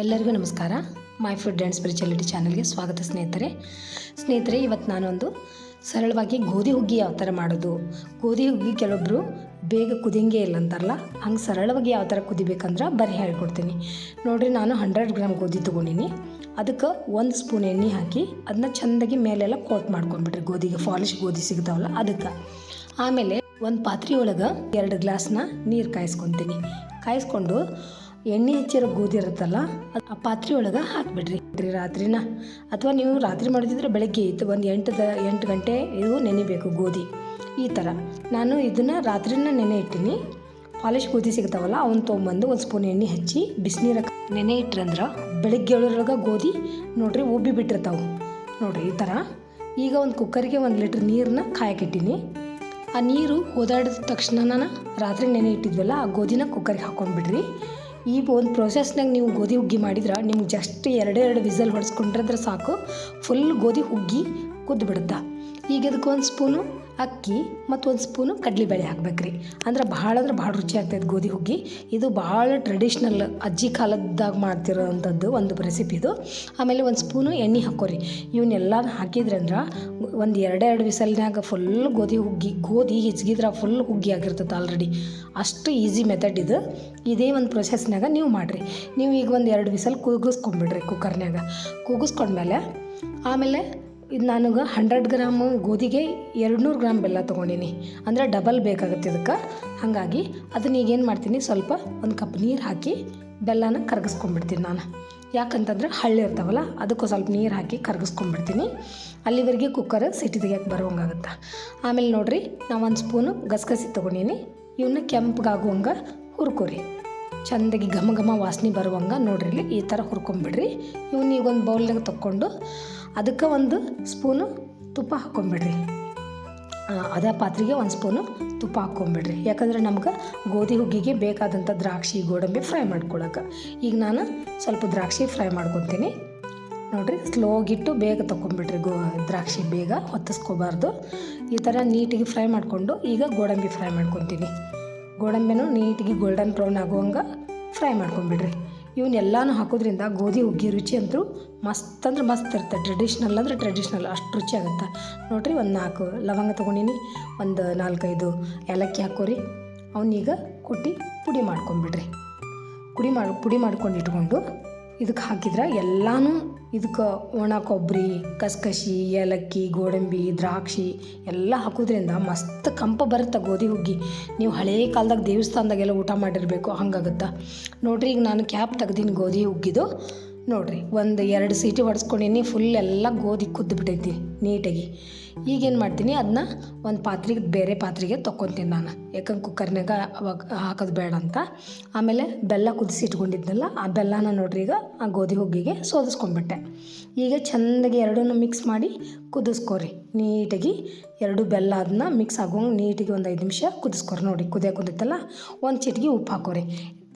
ಎಲ್ಲರಿಗೂ ನಮಸ್ಕಾರ. My food and spirituality ಚಾನಲ್ಗೆ ಸ್ವಾಗತ ಸ್ನೇಹಿತರೆ. ಸ್ನೇಹಿತರೆ, ಇವತ್ತು ನಾನೊಂದು ಸರಳವಾಗಿ ಗೋಧಿ ಹುಗ್ಗಿ ಯಾವ ಥರ ಮಾಡೋದು? ಗೋಧಿ ಹುಗ್ಗಿ ಕೆಲವೊಬ್ಬರು ಬೇಗ ಕುದಿಯಂಗೆ ಇಲ್ಲ ಅಂತಾರಲ್ಲ, ಹಂಗೆ ಸರಳವಾಗಿ ಯಾವ ಥರ ಕುದಿಬೇಕಂದ್ರೆ ಬರೀ ಹೇಳ್ಕೊಡ್ತೀನಿ. ನೋಡಿರಿ, ನಾನು ಹಂಡ್ರೆಡ್ ಗ್ರಾಮ್ ಗೋಧಿ ತೊಗೊಂಡಿನಿ. ಅದಕ್ಕೆ ಒಂದು ಸ್ಪೂನ್ ಎಣ್ಣೆ ಹಾಕಿ ಅದನ್ನ ಚೆಂದಾಗಿ ಮೇಲೆಲ್ಲ ಕೋಟ್ ಮಾಡ್ಕೊಂಡ್ಬಿಟ್ರಿ ಗೋಧಿಗೆ ಫಾಲಿಶ್ ಗೋಧಿ ಸಿಗ್ತಾವಲ್ಲ ಅದಕ್ಕೆ. ಆಮೇಲೆ ಒಂದು ಪಾತ್ರೆ ಒಳಗೆ ಎರಡು ಗ್ಲಾಸ್ನ ನೀರು ಕಾಯಿಸ್ಕೊತೀನಿ. ಕಾಯಿಸ್ಕೊಂಡು ಎಣ್ಣೆ ಹಚ್ಚಿರೋ ಗೋಧಿ ಇರುತ್ತಲ್ಲ ಆ ಪಾತ್ರೆ ಒಳಗೆ ಹಾಕಿಬಿಡ್ರಿ. ರಾತ್ರಿನ, ಅಥವಾ ನೀವು ರಾತ್ರಿ ಮಾಡಿದ್ರೆ ಬೆಳಗ್ಗೆ ಇತ್ತು ಒಂದು ಎಂಟು ದ, ಎಂಟು ಗಂಟೆ ಇದು ನೆನೆಬೇಕು ಗೋಧಿ. ಈ ಥರ ನಾನು ಇದನ್ನು ರಾತ್ರಿನ ನೆನೆ ಇಟ್ಟೀನಿ. ಪಾಲಿಶ್ ಗೋಧಿ ಸಿಗ್ತಾವಲ್ಲ ಅವನ್ನ ತೊಗೊಂಬಂದು ಒಂದು ಸ್ಪೂನ್ ಎಣ್ಣೆ ಹಚ್ಚಿ ಬಿಸಿನೀರ ನೆನೆ ಇಟ್ರಂದ್ರೆ ಬೆಳಗ್ಗೆ ಏಳರೊಳಗೆ ಗೋಧಿ ನೋಡ್ರಿ ಉಬ್ಬಿ ಬಿಟ್ಟಿರ್ತಾವೆ. ನೋಡ್ರಿ ಈ ಥರ ಈಗ ಒಂದು ಕುಕ್ಕರ್ಗೆ ಒಂದು ಲೀಟ್ರ್ ನೀರನ್ನ ಕಾಯಕ್ಕಿಟ್ಟಿನಿ ಆ ನೀರು ಓದಾಡಿದ ತಕ್ಷಣ ನಾನು ರಾತ್ರಿ ನೆನೆ ಇಟ್ಟಿದ್ವಲ್ಲ, ಆ ಗೋಧಿನ ಕುಕ್ಕರ್ಗೆ ಹಾಕೊಂಡ್ಬಿಡ್ರಿ. ಈ ಒಂದು ಪ್ರೊಸೆಸ್ನಾಗ ನೀವು ಗೋಧಿ ಹುಗ್ಗಿ ಮಾಡಿದ್ರೆ ನಿಮ್ಗೆ ಜಸ್ಟ್ ಎರಡೇ ಎರಡು ವಿಸಲ್ ಹೊಡೆಸ್ಕೊಂಡ್ರೆ ಸಾಕು. ಫುಲ್ ಗೋಧಿ ಹುಗ್ಗಿ ಕುದ್ದು ಬಿಡುತ್ತೆ ಈಗ ಇದಕ್ಕೆ ಒಂದು ಸ್ಪೂನು? ಅಕ್ಕಿ ಮತ್ತು ಒಂದು ಸ್ಪೂನು ಕಡಲೆಬೇಳೆ ಹಾಕ್ಬೇಕ್ರಿ. ಅಂದ್ರೆ ಭಾಳ ಅಂದ್ರೆ ಭಾಳ ರುಚಿ ಆಗ್ತೈತೆ ಗೋಧಿ ಹುಗ್ಗಿ. ಇದು ಭಾಳ ಟ್ರೆಡಿಷ್ನಲ್ ಅಜ್ಜಿ ಕಾಲದಾಗ ಮಾಡ್ತಿರೋವಂಥದ್ದು ಒಂದು ರೆಸಿಪಿ ಇದು. ಆಮೇಲೆ ಒಂದು ಸ್ಪೂನು ಎಣ್ಣೆ ಹಾಕೋರಿ. ಇವನ್ನೆಲ್ಲ ಹಾಕಿದ್ರಂದ್ರೆ ಒಂದು ಎರಡೆರಡು ವಿಸಲ್ನಾಗ ಫುಲ್ ಗೋಧಿ ಹುಗ್ಗಿ, ಗೋಧಿ ಹಿಚ್ಗಿದ್ರೆ ಫುಲ್ ಹುಗ್ಗಿ ಆಗಿರ್ತೈತೆ ಆಲ್ರೆಡಿ ಅಷ್ಟು ಈಸಿ ಮೆಥಡ್ ಇದು. ಇದೇ ಒಂದು ಪ್ರೊಸೆಸ್ನಾಗ ನೀವು ಮಾಡಿರಿ. ನೀವು ಈಗ ಒಂದು ಎರಡು ವಿಸಲ್ ಕೂಗಿಸ್ಕೊಂಬಿಡ್ರಿ ಕುಕ್ಕರ್ನಾಗ ಕೂಗಿಸ್ಕೊಂಡ್ಮೇಲೆ ಆಮೇಲೆ ಇದು ನನಗೆ ಹಂಡ್ರೆಡ್ ಗ್ರಾಮ್ ಗೋಧಿಗೆ ಎರಡು ನೂರು ಗ್ರಾಮ್ ಬೆಲ್ಲ ತೊಗೊಂಡಿನಿ. ಅಂದರೆ ಡಬಲ್ ಬೇಕಾಗುತ್ತೆ ಇದಕ್ಕೆ. ಹಾಗಾಗಿ ಅದನ್ನ ಈಗೇನು ಮಾಡ್ತೀನಿ, ಸ್ವಲ್ಪ ಒಂದು ಕಪ್ ನೀರು ಹಾಕಿ ಬೆಲ್ಲನ ಕರಗಿಸ್ಕೊಂಡ್ಬಿಡ್ತೀನಿ ನಾನು. ಯಾಕಂತಂದ್ರೆ ಹಳ್ಳಿ ಇರ್ತಾವಲ್ಲ, ಅದಕ್ಕೂ ಸ್ವಲ್ಪ ನೀರು ಹಾಕಿ ಕರಗಿಸ್ಕೊಂಡ್ಬಿಡ್ತೀನಿ. ಅಲ್ಲಿವರೆಗೆ ಕುಕ್ಕರ್ ಸಿಟಿ ತೆಗಿಯಕ್ಕೆ ಬರುವಂಗಾಗುತ್ತೆ. ಆಮೇಲೆ ನೋಡಿರಿ, ನಾವು ಒಂದು ಸ್ಪೂನು ಗಸಗಸಿ ತೊಗೊಂಡೀನಿ. ಇವನ್ನ ಕೆಂಪಗಾಗುವಂಗೆ ಹುರ್ಕೊರಿ. ಚೆಂದಾಗಿ ಘಮ ಘಮ ವಾಸನೆ ಬರುವಂಗೆ ನೋಡ್ರಿ ಈ ಥರ ಹುರ್ಕೊಂಬಿಡ್ರಿ. ಇವನ್ನ ಈಗ ಒಂದು ಬೌಲ್ನಾಗ ತಕ್ಕೊಂಡು ಅದಕ್ಕೆ ಒಂದು ಸ್ಪೂನು ತುಪ್ಪ ಹಾಕ್ಕೊಂಬಿಡ್ರಿ ಅದೇ ಪಾತ್ರೆಗೆ ಒಂದು ಸ್ಪೂನು ತುಪ್ಪ ಹಾಕ್ಕೊಂಬಿಡ್ರಿ ಯಾಕಂದ್ರೆ ನಮ್ಗೆ ಗೋಧಿ ಹುಗ್ಗಿಗೆ ಬೇಕಾದಂಥ ದ್ರಾಕ್ಷಿ, ಗೋಡಂಬಿ ಫ್ರೈ ಮಾಡ್ಕೊಳಕ್ಕೆ ಈಗ ನಾನು ಸ್ವಲ್ಪ ದ್ರಾಕ್ಷಿ ಫ್ರೈ ಮಾಡ್ಕೊತೀನಿ. ನೋಡಿರಿ ಸ್ಲೋಗಿಟ್ಟು ಬೇಗ ತೊಗೊಂಬಿಡ್ರಿ ಗೋ, ದ್ರಾಕ್ಷಿ ಬೇಗ ಹೊತ್ತಿಸ್ಕೋಬಾರ್ದು. ಈ ಥರ ನೀಟಿಗೆ ಫ್ರೈ ಮಾಡಿಕೊಂಡು ಈಗ ಗೋಡಂಬಿ ಫ್ರೈ ಮಾಡ್ಕೊತೀನಿ. ಗೋಡಂಬಿನೂ ನೀಟಿಗೆ ಗೋಲ್ಡನ್ ಬ್ರೌನ್ ಆಗುವಂಗೆ ಫ್ರೈ ಮಾಡ್ಕೊಂಬಿಡ್ರಿ. ಇವನ್ನೆಲ್ಲನೂ ಹಾಕೋದ್ರಿಂದ ಗೋಧಿ, ಹುಗ್ಗಿ ರುಚಿ ಅಂತೂ ಮಸ್ತ್ ಅಂದ್ರೆ ಮಸ್ತ್ ಇರುತ್ತೆ ಟ್ರೆಡಿಷ್ನಲ್ ಅಂದರೆ ಟ್ರೆಡಿಷ್ನಲ್ ಅಷ್ಟು ರುಚಿ ಆಗುತ್ತೆ. ನೋಡಿರಿ ಒಂದು ನಾಲ್ಕು ಲವಂಗ ತೊಗೊಂಡಿನಿ, ಒಂದು ನಾಲ್ಕೈದು ಏಲಕ್ಕಿ ಹಾಕೋರಿ. ಅವನ್ನೀಗ ಕುಟ್ಟಿ ಪುಡಿ ಮಾಡ್ಕೊಂಬಿಡ್ರಿ. ಪುಡಿ ಮಾಡಿ, ಪುಡಿ ಮಾಡ್ಕೊಂಡು ಇಟ್ಕೊಂಡು ಇದಕ್ಕೆ ಹಾಕಿದ್ರೆ ಎಲ್ಲನೂ ಇದಕ್ಕೆ ಒಣ ಕೊಬ್ಬರಿ ಕಸ್ಕಸಿ ಏಲಕ್ಕಿ, ಗೋಡಂಬಿ, ದ್ರಾಕ್ಷಿ ಎಲ್ಲ ಹಾಕೋದ್ರಿಂದ ಮಸ್ತ್ ಕಂಪ ಬರುತ್ತೆ ಗೋಧಿ ಹುಗ್ಗಿ. ನೀವು ಹಳೇ ಕಾಲದಾಗ ದೇವಸ್ಥಾನದಾಗೆಲ್ಲ ಊಟ ಮಾಡಿರಬೇಕು, ಹಂಗಾಗುತ್ತೆ? ನೋಡ್ರಿ ಈಗ ನಾನು ಕ್ಯಾಪ್ ತೆಗ್ದೀನಿ ಗೋಧಿ ಹುಗ್ಗಿದು. ನೋಡಿರಿ, ಒಂದು ಎರಡು ಸೀಟಿ ಹೊಡೆಸ್ಕೊಂಡಿನಿ ಫುಲ್ ಎಲ್ಲ ಗೋಧಿ ಕುದ್ದು ಬಿಟ್ಟೈತಿ, ನೀಟಾಗಿ. ಈಗೇನು ಮಾಡ್ತೀನಿ ಅದನ್ನ ಒಂದು ಪಾತ್ರೆಗೆ, ಬೇರೆ ಪಾತ್ರೆಗೆ ತೊಗೊತೀನಿ ನಾನು. ಯಾಕಂದ್ರೆ ಕುಕ್ಕರ್ನಾಗ ಅವಾಗ ಹಾಕೋದು ಬೇಡ ಅಂತ. ಆಮೇಲೆ ಬೆಲ್ಲ ಕುದಿಸಿ ಇಟ್ಕೊಂಡಿದ್ನಲ್ಲ, ಆ ಬೆಲ್ಲನ ನೋಡ್ರಿ ಈಗ ಆ ಗೋಧಿ ಹುಗ್ಗಿಗೆ ಸೋದಿಸ್ಕೊಂಡ್ಬಿಟ್ಟೆ. ಈಗ ಚೆಂದಾಗಿ ಎರಡನ್ನು ಮಿಕ್ಸ್ ಮಾಡಿ ಕುದಿಸ್ಕೊರಿ. ನೀಟಾಗಿ ಎರಡು ಬೆಲ್ಲ ಅದನ್ನ ಮಿಕ್ಸ್ ಆಗೋಂಗೆ ನೀಟಿಗೆ ಒಂದು ಐದು ನಿಮಿಷ ಕುದಿಸ್ಕೊರಿ ನೋಡಿ, ಕುದಿಯೋಕೆ ಕುದಿತಲ್ಲ ಒಂದು ಚಿಟಿಗೆ ಉಪ್ಪು ಹಾಕೋರಿ.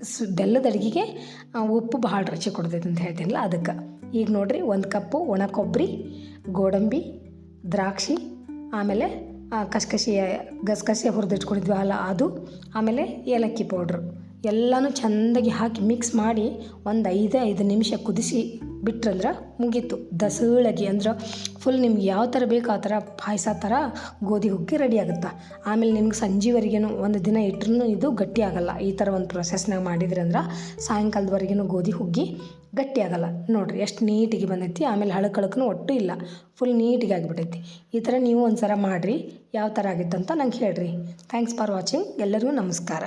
ಸ್ ಬೆಲ್ಲದ ಅಡುಗೆಗೆ ಉಪ್ಪು ಭಾಳ ರುಚಿ ಕೊಡ್ತೈತೆ ಅಂತ ಹೇಳ್ತೀನಲ್ಲ ಅದಕ್ಕೆ. ಈಗ ನೋಡಿರಿ, ಒಂದು ಕಪ್ಪು ಒಣ ಕೊಬ್ಬರಿ, ಗೋಡಂಬಿ, ದ್ರಾಕ್ಷಿ, ಆಮೇಲೆ ಕಸಕಸಿ ಗಸಗಸೆ ಹುರಿದಿಟ್ಕೊಂಡಿದ್ವಿ ಅಲ್ಲ ಅದು, ಆಮೇಲೆ ಏಲಕ್ಕಿ ಪೌಡ್ರು. ಎಲ್ಲನೂ ಚೆಂದಾಗಿ ಹಾಕಿ ಮಿಕ್ಸ್ ಮಾಡಿ ಒಂದು ಐದೇ ಐದು ನಿಮಿಷ ಕುದಿಸಿ ಬಿಟ್ರಂದ್ರೆ ಮುಗೀತು. ದಸಳಗಿ ಅಂದ್ರೆ ಫುಲ್ ನಿಮ್ಗೆ ಯಾವ ಥರ ಬೇಕು ಆ ಥರ ಪಾಯಸ ಥರ ಗೋಧಿ ಹುಗ್ಗಿ ರೆಡಿ ಆಗುತ್ತೆ. ಆಮೇಲೆ ನಿಮ್ಗೆ ಸಂಜೆವರೆಗೇನು ಒಂದು ದಿನ ಇಟ್ಟರೂ ಇದು ಗಟ್ಟಿ ಆಗಲ್ಲ. ಈ ಥರ ಒಂದು ಪ್ರೊಸೆಸ್ನಾಗ ಮಾಡಿದ್ರಿ ಅಂದ್ರೆ ಸಾಯಂಕಾಲದವರೆಗೂ ಗೋಧಿ ಹುಗ್ಗಿ ಗಟ್ಟಿ ಆಗಲ್ಲ. ನೋಡಿರಿ ಎಷ್ಟು ನೀಟಿಗೆ ಬಂದೈತಿ. ಆಮೇಲೆ ಹಳಕಳಕ್ಕೂ ಒಟ್ಟು ಇಲ್ಲ. ಫುಲ್ ನೀಟಿಗೆ ಆಗಿಬಿಟ್ಟೈತಿ ಈ ಥರ ನೀವು ಒಂದು ಸಲ ಮಾಡಿರಿ. ಯಾವ ಥರ ಆಗಿತ್ತು ಅಂತ ನಂಗೆ ಹೇಳ್ರಿ. ಥ್ಯಾಂಕ್ಸ್ ಫಾರ್ ವಾಚಿಂಗ್ ಎಲ್ಲರಿಗೂ ನಮಸ್ಕಾರ.